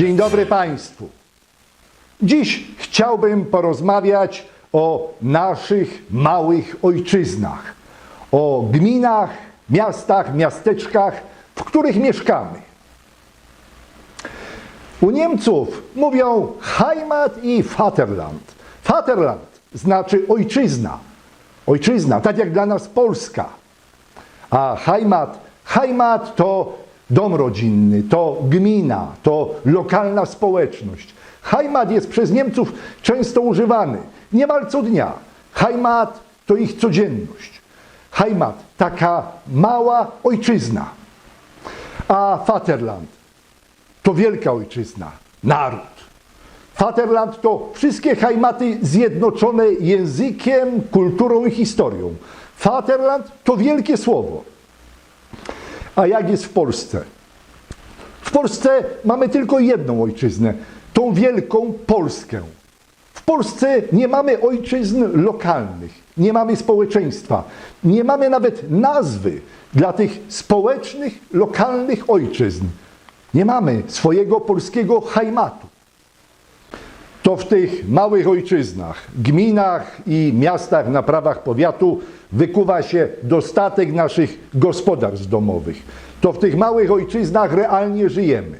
Dzień dobry Państwu. Dziś chciałbym porozmawiać o naszych małych ojczyznach, o gminach, miastach, miasteczkach, w których mieszkamy. U Niemców mówią Heimat i Vaterland. Vaterland znaczy ojczyzna. Ojczyzna, tak jak dla nas Polska. A Heimat, Heimat to dom rodzinny, to gmina, to lokalna społeczność. Heimat jest przez Niemców często używany, niemal co dnia. Heimat to ich codzienność. Heimat, taka mała ojczyzna. A Vaterland to wielka ojczyzna, naród. Vaterland to wszystkie Heimaty zjednoczone językiem, kulturą i historią. Vaterland to wielkie słowo. A jak jest w Polsce? W Polsce mamy tylko jedną ojczyznę, tą wielką Polskę. W Polsce nie mamy ojczyzn lokalnych, nie mamy społeczeństwa, nie mamy nawet nazwy dla tych społecznych, lokalnych ojczyzn. Nie mamy swojego polskiego Heimatu. To w tych małych ojczyznach, gminach i miastach na prawach powiatu wykuwa się dostatek naszych gospodarstw domowych. To w tych małych ojczyznach realnie żyjemy.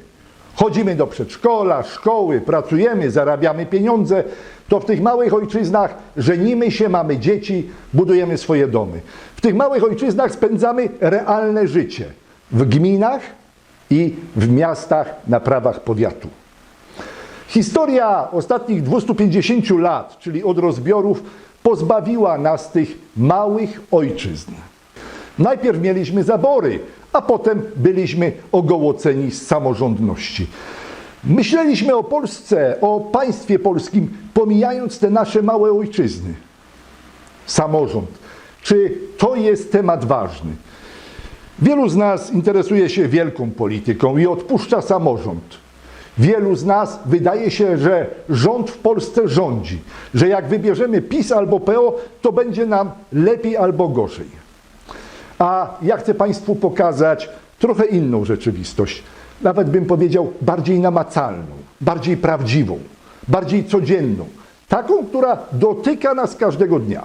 Chodzimy do przedszkola, szkoły, pracujemy, zarabiamy pieniądze. To w tych małych ojczyznach żenimy się, mamy dzieci, budujemy swoje domy. W tych małych ojczyznach spędzamy realne życie. W gminach i w miastach na prawach powiatu. Historia ostatnich 250 lat, czyli od rozbiorów, pozbawiła nas tych małych ojczyzn. Najpierw mieliśmy zabory, a potem byliśmy ogołoceni z samorządności. Myśleliśmy o Polsce, o państwie polskim, pomijając te nasze małe ojczyzny. Samorząd. Czy to jest temat ważny? Wielu z nas interesuje się wielką polityką i odpuszcza samorząd. Wielu z nas wydaje się, że rząd w Polsce rządzi, że jak wybierzemy PiS albo PO, to będzie nam lepiej albo gorzej. A ja chcę Państwu pokazać trochę inną rzeczywistość, nawet bym powiedział bardziej namacalną, bardziej prawdziwą, bardziej codzienną, taką, która dotyka nas każdego dnia.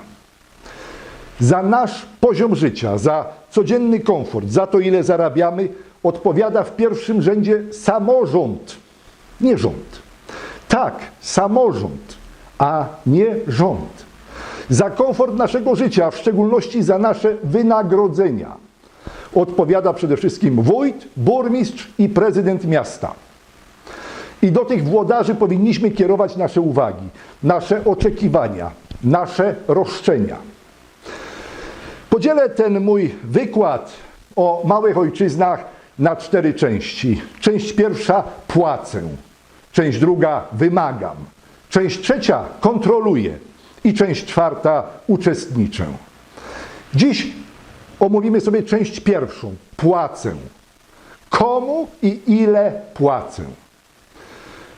Za nasz poziom życia, za codzienny komfort, za to ile zarabiamy, odpowiada w pierwszym rzędzie samorząd, nie rząd. Tak, samorząd, a nie rząd. Za komfort naszego życia, w szczególności za nasze wynagrodzenia, odpowiada przede wszystkim wójt, burmistrz i prezydent miasta. I do tych włodarzy powinniśmy kierować nasze uwagi, nasze oczekiwania, nasze roszczenia. Podzielę ten mój wykład o małych ojczyznach na cztery części. Część pierwsza płacę, część druga wymagam, część trzecia kontroluję i część czwarta uczestniczę. Dziś omówimy sobie część pierwszą płacę. Komu i ile płacę?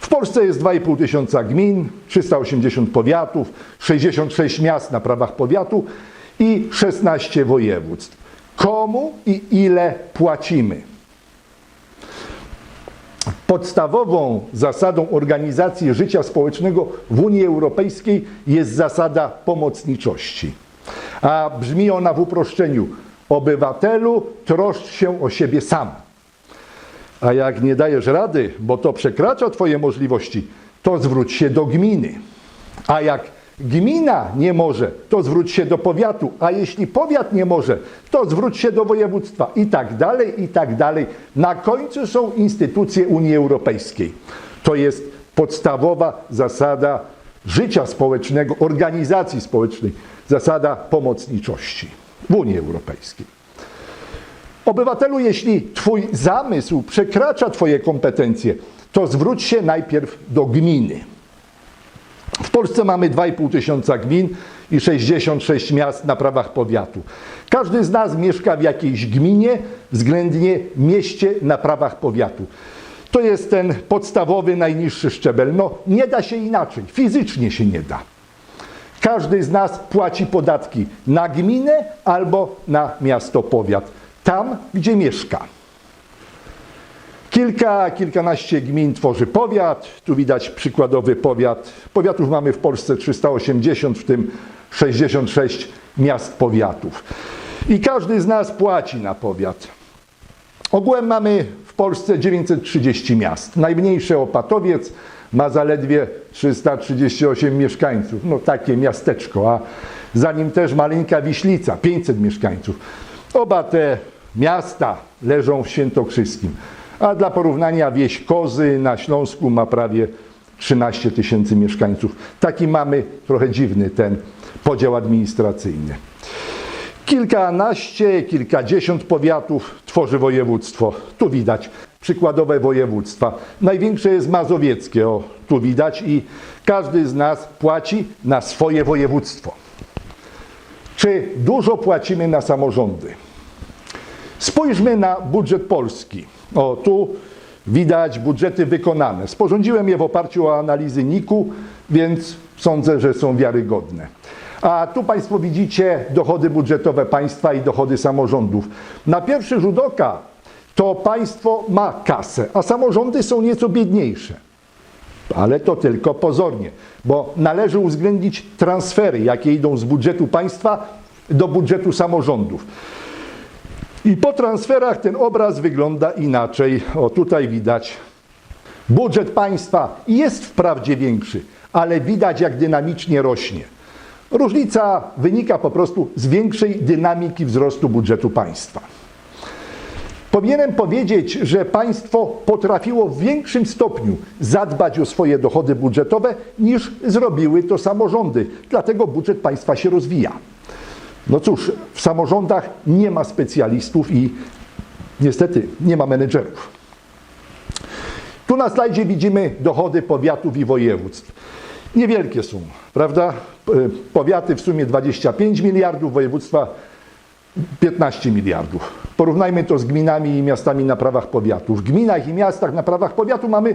W Polsce jest 2,5 tysiąca gmin, 380 powiatów, 66 miast na prawach powiatu i 16 województw. Komu i ile płacimy? Podstawową zasadą organizacji życia społecznego w Unii Europejskiej jest zasada pomocniczości. A brzmi ona w uproszczeniu: obywatelu, troszcz się o siebie sam. A jak nie dajesz rady, bo to przekracza Twoje możliwości, to zwróć się do gminy. A jak gmina nie może, to zwróć się do powiatu, a jeśli powiat nie może, to zwróć się do województwa i tak dalej, i tak dalej. Na końcu są instytucje Unii Europejskiej. To jest podstawowa zasada życia społecznego, organizacji społecznej, zasada pomocniczości w Unii Europejskiej. Obywatelu, jeśli Twój zamysł przekracza Twoje kompetencje, to zwróć się najpierw do gminy. W Polsce mamy 2,5 tysiąca gmin i 66 miast na prawach powiatu. Każdy z nas mieszka w jakiejś gminie, względnie mieście na prawach powiatu. To jest ten podstawowy, najniższy szczebel. No, nie da się inaczej, fizycznie się nie da. Każdy z nas płaci podatki na gminę albo na miasto, powiat, tam gdzie mieszka. Kilka, kilkanaście gmin tworzy powiat. Tu widać przykładowy powiat. Powiatów mamy w Polsce 380, w tym 66 miast powiatów. I każdy z nas płaci na powiat. Ogółem mamy w Polsce 930 miast. Najmniejsze Opatowiec ma zaledwie 338 mieszkańców. No takie miasteczko, a za nim też maleńka Wiślica, 500 mieszkańców. Oba te miasta leżą w Świętokrzyskim. A dla porównania wieś Kozy na Śląsku ma prawie 13 tysięcy mieszkańców. Taki mamy trochę dziwny ten podział administracyjny. Kilkanaście, kilkadziesiąt powiatów tworzy województwo. Tu widać przykładowe województwa. Największe jest mazowieckie, o tu widać i każdy z nas płaci na swoje województwo. Czy dużo płacimy na samorządy? Spójrzmy na budżet polski. O, tu widać budżety wykonane. Sporządziłem je w oparciu o analizy NIK-u, więc sądzę, że są wiarygodne. A tu Państwo widzicie dochody budżetowe państwa i dochody samorządów. Na pierwszy rzut oka to państwo ma kasę, a samorządy są nieco biedniejsze. Ale to tylko pozornie, bo należy uwzględnić transfery, jakie idą z budżetu państwa do budżetu samorządów. I po transferach ten obraz wygląda inaczej. O, tutaj widać. Budżet państwa jest wprawdzie większy, ale widać jak dynamicznie rośnie. Różnica wynika po prostu z większej dynamiki wzrostu budżetu państwa. Powinienem powiedzieć, że państwo potrafiło w większym stopniu zadbać o swoje dochody budżetowe niż zrobiły to samorządy. Dlatego budżet państwa się rozwija. No cóż, w samorządach nie ma specjalistów i niestety nie ma menedżerów. Tu na slajdzie widzimy dochody powiatów i województw. Niewielkie są, prawda? Powiaty w sumie 25 miliardów, województwa 15 miliardów. Porównajmy to z gminami i miastami na prawach powiatu. W gminach i miastach na prawach powiatu mamy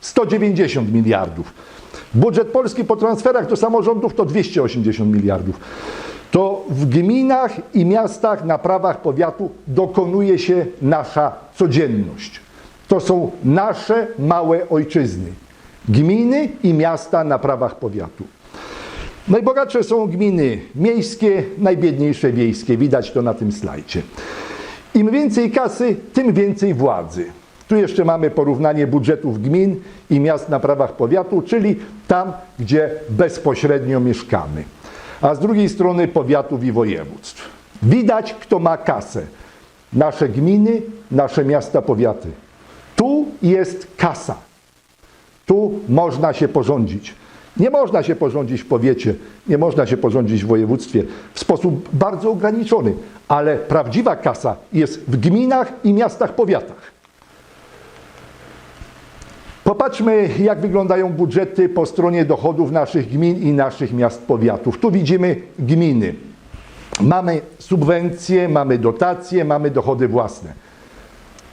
190 miliardów. Budżet Polski po transferach do samorządów to 280 miliardów. To w gminach i miastach na prawach powiatu dokonuje się nasza codzienność. To są nasze małe ojczyzny. Gminy i miasta na prawach powiatu. Najbogatsze są gminy miejskie, najbiedniejsze wiejskie. Widać to na tym slajdzie. Im więcej kasy, tym więcej władzy. Tu jeszcze mamy porównanie budżetów gmin i miast na prawach powiatu, czyli tam, gdzie bezpośrednio mieszkamy. A z drugiej strony powiatów i województw. Widać, kto ma kasę. Nasze gminy, nasze miasta, powiaty. Tu jest kasa. Tu można się porządzić. Nie można się porządzić w powiecie, nie można się porządzić w województwie w sposób bardzo ograniczony, ale prawdziwa kasa jest w gminach i miastach, powiatach. Popatrzmy, jak wyglądają budżety po stronie dochodów naszych gmin i naszych miast, powiatów. Tu widzimy gminy. Mamy subwencje, mamy dotacje, mamy dochody własne.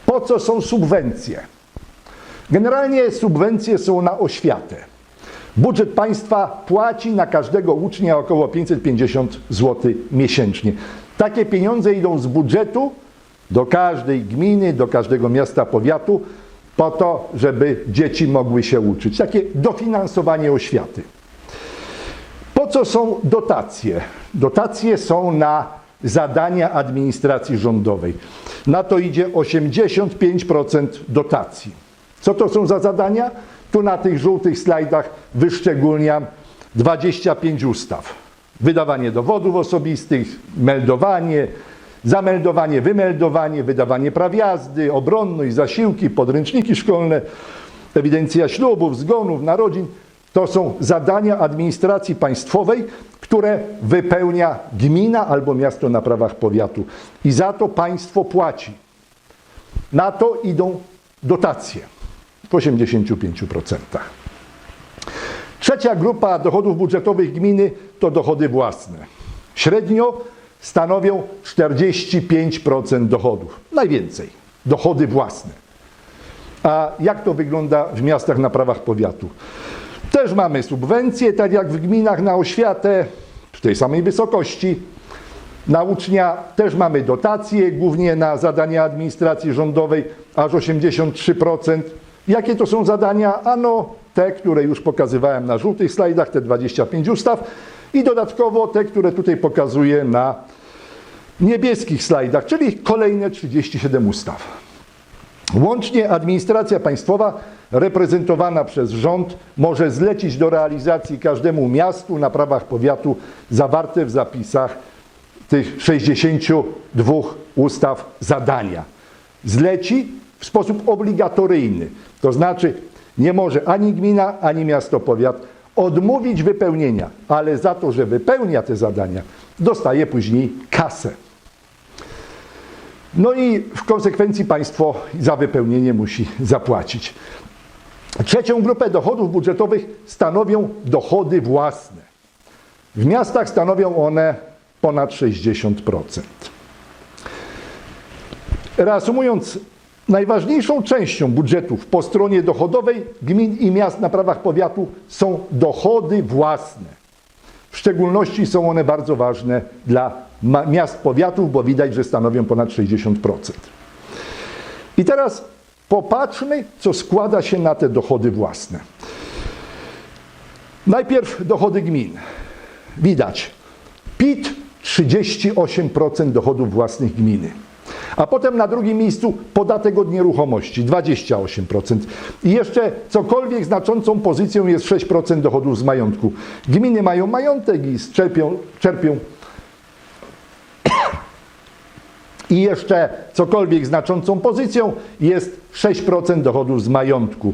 Po co są subwencje? Generalnie subwencje są na oświatę. Budżet państwa płaci na każdego ucznia około 550 zł miesięcznie. Takie pieniądze idą z budżetu do każdej gminy, do każdego miasta, powiatu, po to, żeby dzieci mogły się uczyć. Takie dofinansowanie oświaty. Po co są dotacje? Dotacje są na zadania administracji rządowej. Na to idzie 85% dotacji. Co to są za zadania? Tu na tych żółtych slajdach wyszczególniam 25 ustaw. Wydawanie dowodów osobistych, meldowanie, zameldowanie, wymeldowanie, wydawanie praw jazdy, obronność, zasiłki, podręczniki szkolne, ewidencja ślubów, zgonów, narodzin. To są zadania administracji państwowej, które wypełnia gmina albo miasto na prawach powiatu. I za to państwo płaci. Na to idą dotacje w 85%. Trzecia grupa dochodów budżetowych gminy to dochody własne. Średnio stanowią 45% dochodów. Najwięcej. Dochody własne. A jak to wygląda w miastach na prawach powiatu? Też mamy subwencje, tak jak w gminach na oświatę, w tej samej wysokości. Na ucznia też mamy dotacje, głównie na zadania administracji rządowej, aż 83%. Jakie to są zadania? Ano te, które już pokazywałem na żółtych slajdach, te 25 ustaw i dodatkowo te, które tutaj pokazuję na niebieskich slajdach, czyli kolejne 37 ustaw. Łącznie administracja państwowa reprezentowana przez rząd może zlecić do realizacji każdemu miastu na prawach powiatu zawarte w zapisach tych 62 ustaw zadania. Zleci w sposób obligatoryjny, to znaczy nie może ani gmina, ani miasto powiat odmówić wypełnienia, ale za to, że wypełnia te zadania, dostaje później kasę. No i w konsekwencji państwo za wypełnienie musi zapłacić. Trzecią grupę dochodów budżetowych stanowią dochody własne. W miastach stanowią one ponad 60%. Reasumując, najważniejszą częścią budżetów po stronie dochodowej gmin i miast na prawach powiatu są dochody własne. W szczególności są one bardzo ważne dla miast powiatów, bo widać, że stanowią ponad 60%. I teraz popatrzmy, co składa się na te dochody własne. Najpierw dochody gmin. Widać, PIT 38% dochodów własnych gminy. A potem na drugim miejscu podatek od nieruchomości 28%. I jeszcze cokolwiek znaczącą pozycją jest 6% dochodów z majątku. Gminy mają majątek i czerpią, czerpią i jeszcze cokolwiek znaczącą pozycją jest 6% dochodów z majątku.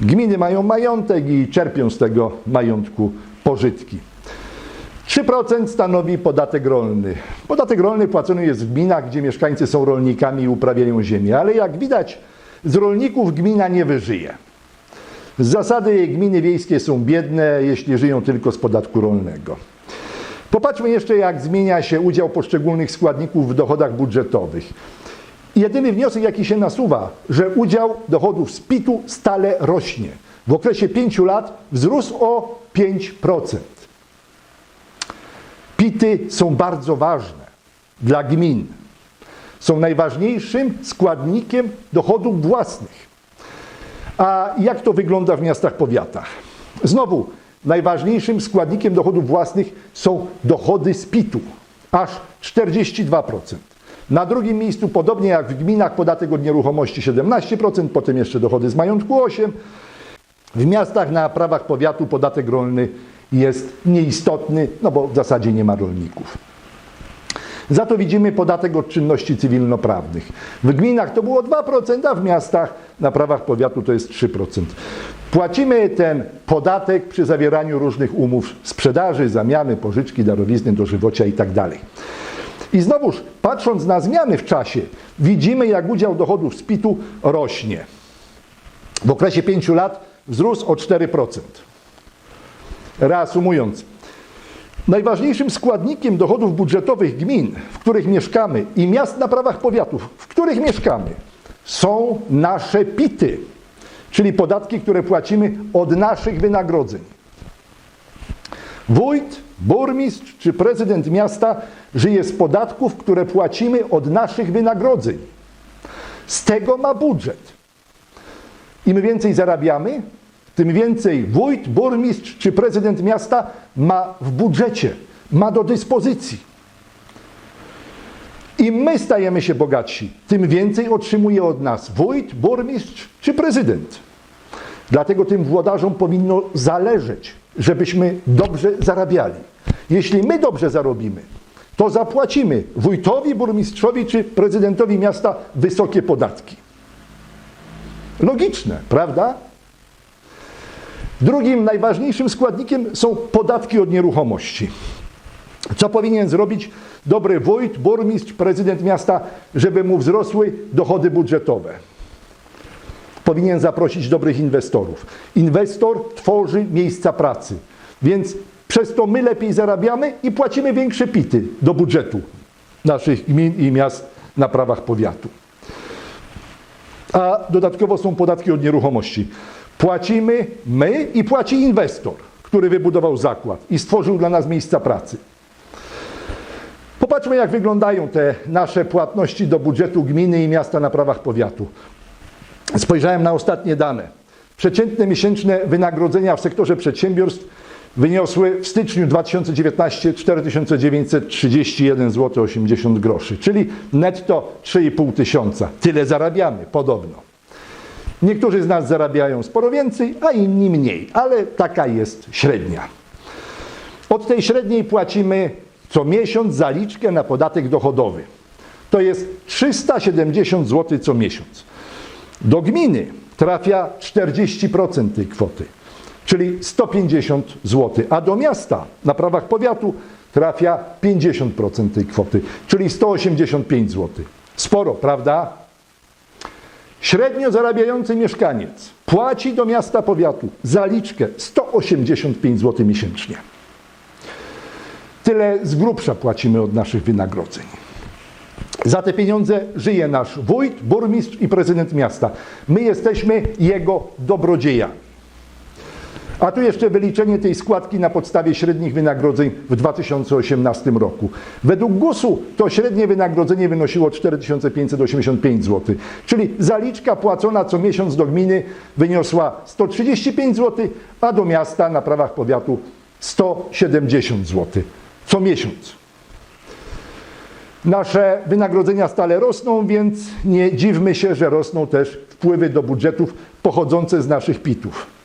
Gminy mają majątek i czerpią z tego majątku pożytki. 3% stanowi podatek rolny. Podatek rolny płacony jest w gminach, gdzie mieszkańcy są rolnikami i uprawiają ziemię, ale jak widać, z rolników gmina nie wyżyje. Z zasady gminy wiejskie są biedne, jeśli żyją tylko z podatku rolnego. Popatrzmy jeszcze, jak zmienia się udział poszczególnych składników w dochodach budżetowych. Jedyny wniosek, jaki się nasuwa, że udział dochodów z PIT-u stale rośnie. W okresie 5 lat wzrósł o 5%. PIT-y są bardzo ważne dla gmin. Są najważniejszym składnikiem dochodów własnych. A jak to wygląda w miastach, powiatach? Znowu, najważniejszym składnikiem dochodów własnych są dochody z PIT-u, aż 42%. Na drugim miejscu, podobnie jak w gminach, podatek od nieruchomości 17%, potem jeszcze dochody z majątku 8%. W miastach na prawach powiatu podatek rolny jest nieistotny, no bo w zasadzie nie ma rolników. Za to widzimy podatek od czynności cywilnoprawnych. W gminach to było 2%, a w miastach na prawach powiatu to jest 3%. Płacimy ten podatek przy zawieraniu różnych umów sprzedaży, zamiany, pożyczki, darowizny, dożywocia itd. I znowuż, patrząc na zmiany w czasie, widzimy, jak udział dochodów z PIT-u rośnie. W okresie 5 lat wzrósł o 4%. Reasumując, najważniejszym składnikiem dochodów budżetowych gmin, w których mieszkamy i miast na prawach powiatów, w których mieszkamy, są nasze PIT-y, czyli podatki, które płacimy od naszych wynagrodzeń. Wójt, burmistrz czy prezydent miasta żyje z podatków, które płacimy od naszych wynagrodzeń. Z tego ma budżet. Im więcej zarabiamy, tym więcej wójt, burmistrz czy prezydent miasta ma w budżecie, ma do dyspozycji. Im my stajemy się bogatsi, tym więcej otrzymuje od nas wójt, burmistrz czy prezydent. Dlatego tym włodarzom powinno zależeć, żebyśmy dobrze zarabiali. Jeśli my dobrze zarobimy, to zapłacimy wójtowi, burmistrzowi czy prezydentowi miasta wysokie podatki. Logiczne, prawda? Drugim najważniejszym składnikiem są podatki od nieruchomości. Co powinien zrobić dobry wójt, burmistrz, prezydent miasta, żeby mu wzrosły dochody budżetowe? Powinien zaprosić dobrych inwestorów. Inwestor tworzy miejsca pracy, więc przez to my lepiej zarabiamy i płacimy większe pity do budżetu naszych gmin i miast na prawach powiatu. A dodatkowo są podatki od nieruchomości. Płacimy my i płaci inwestor, który wybudował zakład i stworzył dla nas miejsca pracy. Zobaczmy, jak wyglądają te nasze płatności do budżetu gminy i miasta na prawach powiatu. Spojrzałem na ostatnie dane. Przeciętne miesięczne wynagrodzenia w sektorze przedsiębiorstw wyniosły w styczniu 2019 4931 zł 80 groszy, czyli netto 3,5 tysiąca. Tyle zarabiamy podobno. Niektórzy z nas zarabiają sporo więcej, a inni mniej, ale taka jest średnia. Od tej średniej płacimy co miesiąc zaliczkę na podatek dochodowy. To jest 370 zł co miesiąc. Do gminy trafia 40% tej kwoty, czyli 150 zł, a do miasta na prawach powiatu trafia 50% tej kwoty, czyli 185 zł. Sporo, prawda? Średnio zarabiający mieszkaniec płaci do miasta powiatu zaliczkę 185 zł miesięcznie. Tyle z grubsza płacimy od naszych wynagrodzeń. Za te pieniądze żyje nasz wójt, burmistrz i prezydent miasta. My jesteśmy jego dobrodziejami. A tu jeszcze wyliczenie tej składki na podstawie średnich wynagrodzeń w 2018 roku. Według GUS-u to średnie wynagrodzenie wynosiło 4585 zł, czyli zaliczka płacona co miesiąc do gminy wyniosła 135 zł, a do miasta na prawach powiatu 170 zł co miesiąc. Nasze wynagrodzenia stale rosną, więc nie dziwmy się, że rosną też wpływy do budżetów pochodzące z naszych pitów.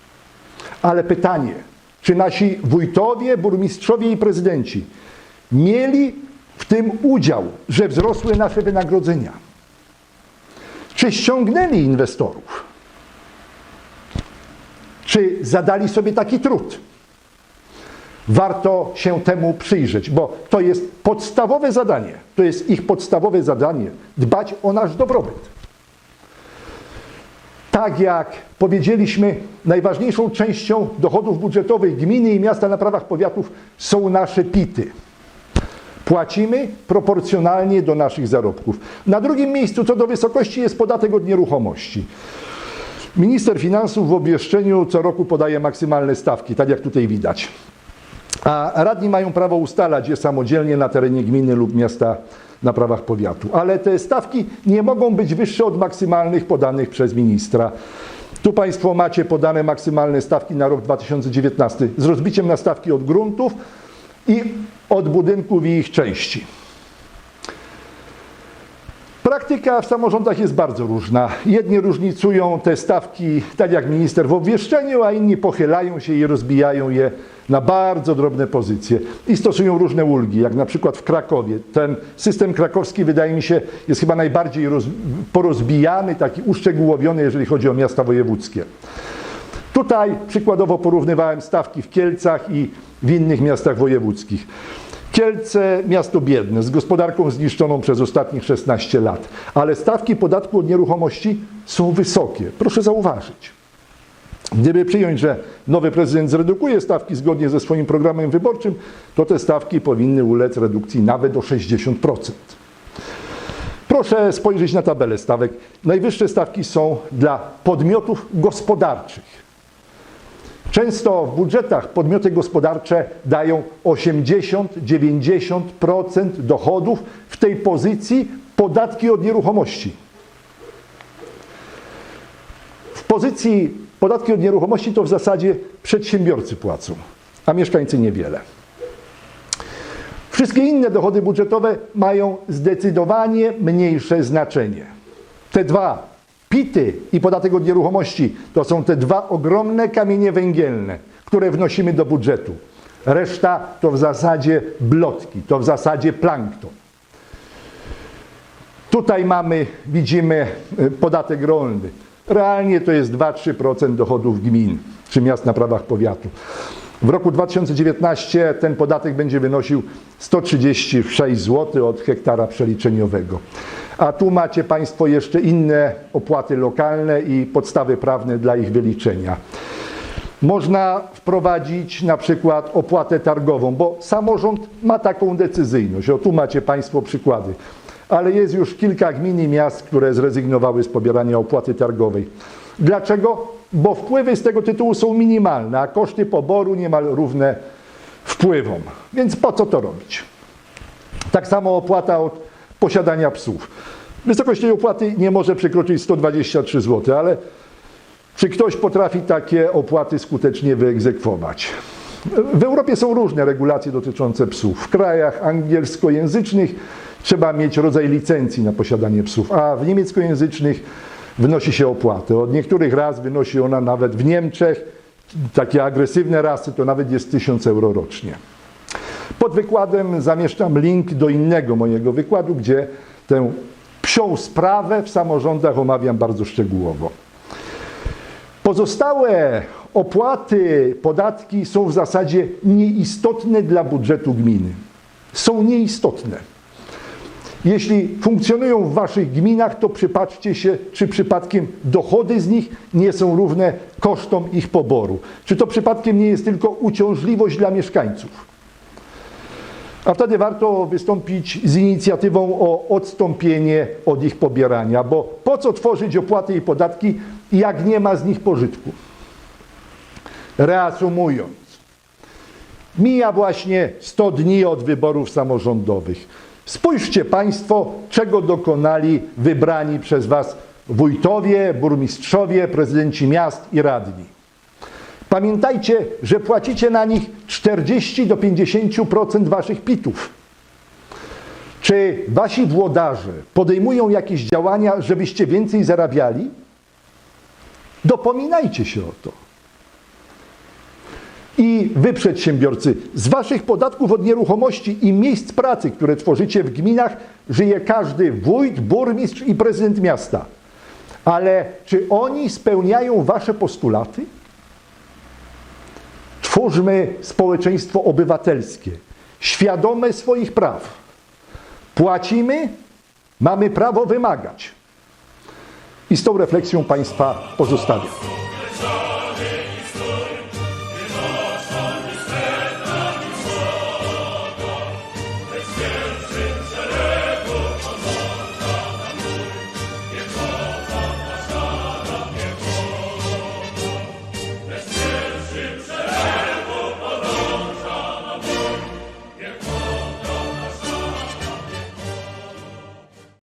Ale pytanie, czy nasi wójtowie, burmistrzowie i prezydenci mieli w tym udział, że wzrosły nasze wynagrodzenia? Czy ściągnęli inwestorów? Czy zadali sobie taki trud? Warto się temu przyjrzeć, bo to jest podstawowe zadanie. To jest ich podstawowe zadanie dbać o nasz dobrobyt. Tak jak powiedzieliśmy, najważniejszą częścią dochodów budżetowych gminy i miasta na prawach powiatów są nasze pity. Płacimy proporcjonalnie do naszych zarobków. Na drugim miejscu co do wysokości jest podatek od nieruchomości. Minister finansów w obwieszczeniu co roku podaje maksymalne stawki, tak jak tutaj widać. A radni mają prawo ustalać je samodzielnie na terenie gminy lub miasta na prawach powiatu. Ale te stawki nie mogą być wyższe od maksymalnych podanych przez ministra. Tu Państwo macie podane maksymalne stawki na rok 2019 z rozbiciem na stawki od gruntów i od budynków i ich części. Praktyka w samorządach jest bardzo różna. Jedni różnicują te stawki tak jak minister w obwieszczeniu, a inni pochylają się i rozbijają je na bardzo drobne pozycje i stosują różne ulgi, jak na przykład w Krakowie. Ten system krakowski wydaje mi się jest chyba najbardziej roz, porozbijany, taki uszczegółowiony, jeżeli chodzi o miasta wojewódzkie. Tutaj przykładowo porównywałem stawki w Kielcach i w innych miastach wojewódzkich. Kielce miasto biedne, z gospodarką zniszczoną przez ostatnich 16 lat, ale stawki podatku od nieruchomości są wysokie. Proszę zauważyć. Gdyby przyjąć, że nowy prezydent zredukuje stawki zgodnie ze swoim programem wyborczym, to te stawki powinny ulec redukcji nawet o 60%. Proszę spojrzeć na tabelę stawek. Najwyższe stawki są dla podmiotów gospodarczych. Często w budżetach podmioty gospodarcze dają 80-90% dochodów w tej pozycji podatki od nieruchomości. W pozycji podatki od nieruchomości to w zasadzie przedsiębiorcy płacą, a mieszkańcy niewiele. Wszystkie inne dochody budżetowe mają zdecydowanie mniejsze znaczenie. Te dwa PIT-y i podatek od nieruchomości to są te dwa ogromne kamienie węgielne, które wnosimy do budżetu. Reszta to w zasadzie blotki, to w zasadzie plankton. Tutaj mamy, widzimy y, podatek rolny. Realnie to jest 2-3% dochodów gmin czy miast na prawach powiatu. W roku 2019 ten podatek będzie wynosił 136 zł od hektara przeliczeniowego. A tu macie Państwo jeszcze inne opłaty lokalne i podstawy prawne dla ich wyliczenia. Można wprowadzić na przykład opłatę targową, bo samorząd ma taką decyzyjność. O tu macie Państwo przykłady. Ale jest już kilka gmin i miast, które zrezygnowały z pobierania opłaty targowej. Dlaczego? Bo wpływy z tego tytułu są minimalne, a koszty poboru niemal równe wpływom. Więc po co to robić? Tak samo opłata od posiadania psów. Wysokość tej opłaty nie może przekroczyć 123 zł, ale czy ktoś potrafi takie opłaty skutecznie wyegzekwować? W Europie są różne regulacje dotyczące psów. W krajach angielskojęzycznych trzeba mieć rodzaj licencji na posiadanie psów, a w niemieckojęzycznych wnosi się opłatę. Od niektórych ras wynosi ona nawet w Niemczech, takie agresywne rasy to nawet jest 1000 euro rocznie. Pod wykładem zamieszczam link do innego mojego wykładu, gdzie tę psią sprawę w samorządach omawiam bardzo szczegółowo. Pozostałe opłaty, podatki są w zasadzie nieistotne dla budżetu gminy. Są nieistotne. Jeśli funkcjonują w waszych gminach, to przypatrzcie się, czy przypadkiem dochody z nich nie są równe kosztom ich poboru. Czy to przypadkiem nie jest tylko uciążliwość dla mieszkańców. A wtedy warto wystąpić z inicjatywą o odstąpienie od ich pobierania, bo po co tworzyć opłaty i podatki, jak nie ma z nich pożytku? Reasumując, mija właśnie 100 dni od wyborów samorządowych. Spójrzcie Państwo, czego dokonali wybrani przez Was wójtowie, burmistrzowie, prezydenci miast i radni. Pamiętajcie, że płacicie na nich 40 do 50% Waszych pitów. Czy Wasi włodarze podejmują jakieś działania, żebyście więcej zarabiali? Dopominajcie się o to. I wy, przedsiębiorcy, z waszych podatków od nieruchomości i miejsc pracy, które tworzycie w gminach, żyje każdy wójt, burmistrz i prezydent miasta. Ale czy oni spełniają wasze postulaty? Twórzmy społeczeństwo obywatelskie, świadome swoich praw. Płacimy, mamy prawo wymagać. I z tą refleksją Państwa pozostawiam.